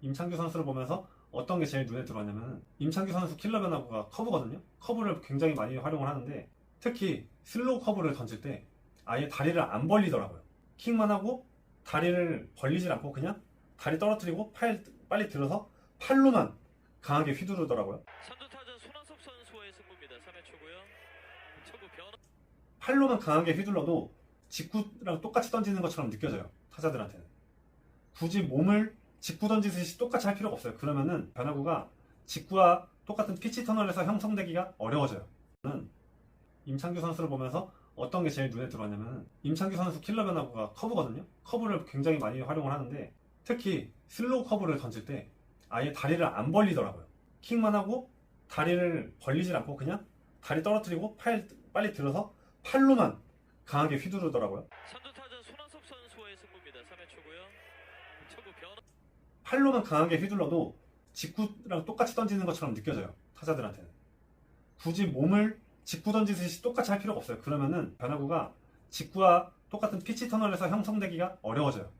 임창규 선수를 보면서 어떤 게 제일 눈에 들어왔냐면 임창규 선수 킬러 변화구가 커브거든요. 커브를 굉장히 많이 활용을 하는데 특히 슬로우 커브를 던질 때 아예 다리를 안 벌리더라고요. 킥만 하고 다리를 벌리질 않고 그냥 다리 떨어뜨리고 팔 빨리 들어서 팔로만 강하게 휘두르더라고요. 선두 타자 손아섭 선수와의 승부입니다. 3회 초고요. 초구 변화 팔로만 강하게 휘둘러도 직구랑 똑같이 던지는 것처럼 느껴져요. 타자들한테는. 굳이 몸을 직구 던지듯이 똑같이 할 필요가 없어요. 그러면은 변화구가 직구와 똑같은 피치 터널에서 형성되기가 어려워져요. 임창규 선수를 보면서 어떤 게 제일 눈에 들어왔냐면 임창규 선수 킬러 변화구가 커브거든요. 커브를 굉장히 많이 활용을 하는데 특히 슬로우 커브를 던질 때 아예 다리를 안 벌리더라고요. 킥만 하고 다리를 벌리질 않고 그냥 다리 떨어뜨리고 팔 빨리 들어서 팔로만 강하게 휘두르더라고요. 선두 타자 손아섭 선수와의 승부입니다. 3회 초고요. 팔로만 강하게 휘둘러도 직구랑 똑같이 던지는 것처럼 느껴져요. 타자들한테는. 굳이 몸을 직구 던지듯이 똑같이 할 필요가 없어요. 그러면은 변화구가 직구와 똑같은 피치 터널에서 형성되기가 어려워져요.